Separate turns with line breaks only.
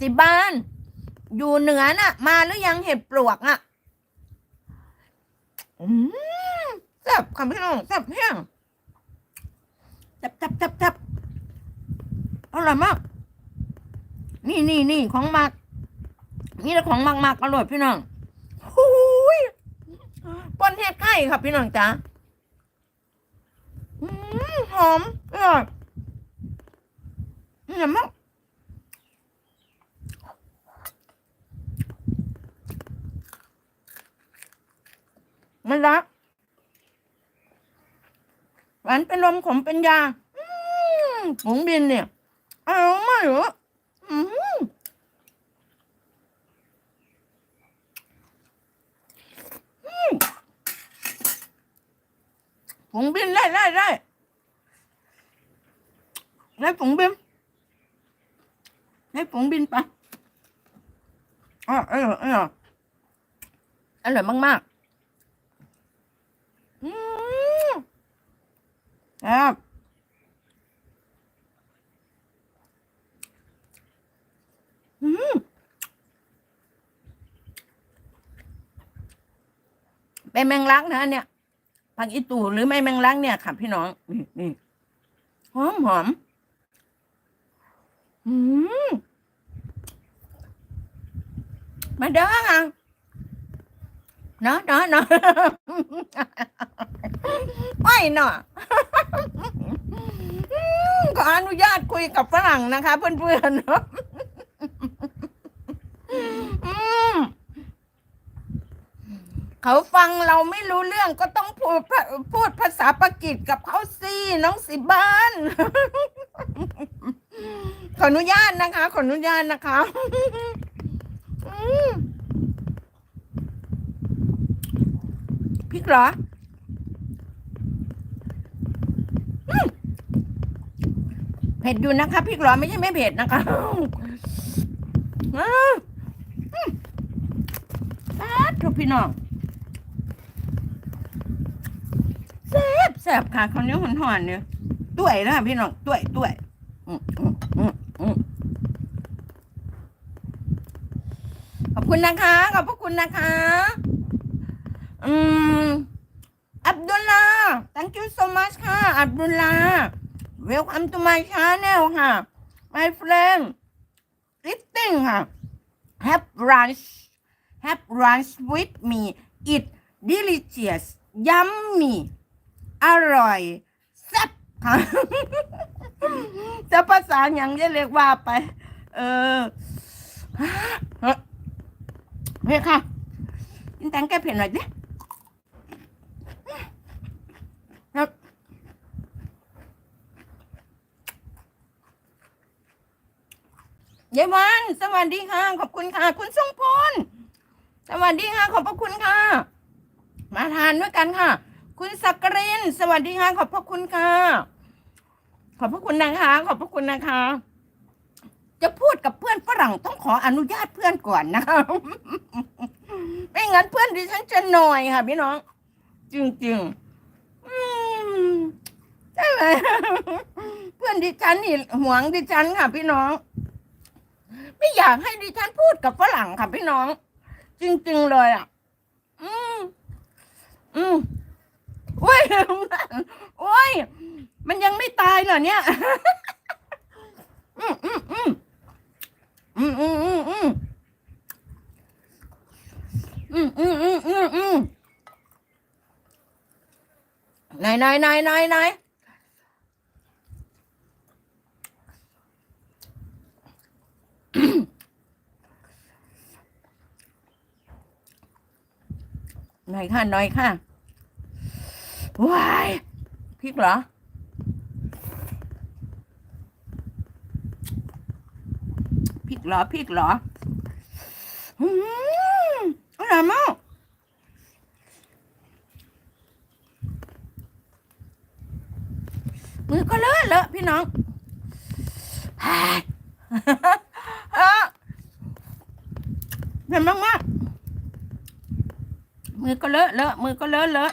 สิบ้าน อยู่เหนือน่ะ มาหรือยังเห็ดปลวกอะอืมแซ่บค่ะพี่น้องแซ่บแห้งแซ่บแซ่บแซ่บแซ่บอร่อยมาก นี่นี่นี่ของหมัก นี่แหละของหมักหมักอร่อยพี่น้องหูยปนเห็ดไข่ค่ะพี่น้องจ้าอืมหอมอร่อยนี่แหละมั้ง มันรักหวานเป็นลมขมเป็นยาผงบินเนี่ยอร่อยมากเหรออืมอืมผงบินได้ได้ได้ได้ผงบินได้ผงบินไปอ๋ออร่อยอร่ออร่อยมากๆอืม ครับอืมเป็นแมงลักนะเนี่ยผักอีตูหรือไม่แมงลักเนี่ยค่ะพี่น้องนี่นี่หอมหอมอืมมาเด้อค่ะ เนาะเนาะเนาะไม่เนาะขออนุญาตคุยกับฝรั่งนะคะ เพื่อนๆเนาะเขาฟังเราไม่รู้เรื่องก็ต้องพูดพูดภาษาปากีสกับเขาสิน้องสิบ้าน ขออนุญาตนะคะ ขออนุญาตนะคะอืมพ ริกเหรอเผ็ดอยู่นะคะพริกหรอไม่ใช่ไม่เผ็ดนะคะอืมแซ่บทุกพี่น้องแซ่บแซ่บค่ะข้าวเหนียวหอนเนี่ยต้ยนะคะพี่น้องต้ยต้ยขอบคุณนะคะ ขอบพระคุณนะคะ อืมอับดุลลา thank you so much ค่ะ อับดุลลา welcome to my channel ค่ะ my friend lifting ค่ะ have lunch have lunch with me it delicious yummy อร่อยแซ่บค่ะจะภาษาอย่างจะเรียกว่าไป เออเฮ้ยเฮ้ยค่ะกินแตงแก้เผ็ดหน่อยดิแล้ว ยายวัน สวัสดีค่ะ ขอบคุณค่ะ คุณทรงพล สวัสดีค่ะ ขอบพระคุณค่ะ มาทานด้วยกันค่ะ คุณสักกริน สวัสดีค่ะ ขอบพระคุณค่ะ ขอบพระคุณนะคะ ขอบพระคุณนะคะ จะพูดกับเพื่อนฝรั่งต้องขออนุญาตเพื่อนก่อนนะคะไม่งั้นเพื่อนดิฉันจะหน่อยค่ะพี่น้อง จริงๆอืมใช่ไหมเพื่อนดิฉันนี่หวงดิฉันค่ะ พี่น้อง ไม่อยากให้ดิฉันพูดกับฝรั่งค่ะพี่น้อง จริง ๆ เลยอะ อืม อืมโอ้ยโอ้ย มันยังไม่ตายเหรอเนี่ย อืมอืมอืมอืมอืมอืมอืมอืมอืมอืมอืมอืมไหนไหนไหนไหนไหน หน่อยค่ะหน่อยค่ะว้ายพริกเหรอพริกเหรอพริกเหรออืมอร่อยมากมือก็เลอะเลอะพี่น้องฮ่าเออเผ็ดมากมาก มือก็เลอะเลอะมือก็เลอะเลอะ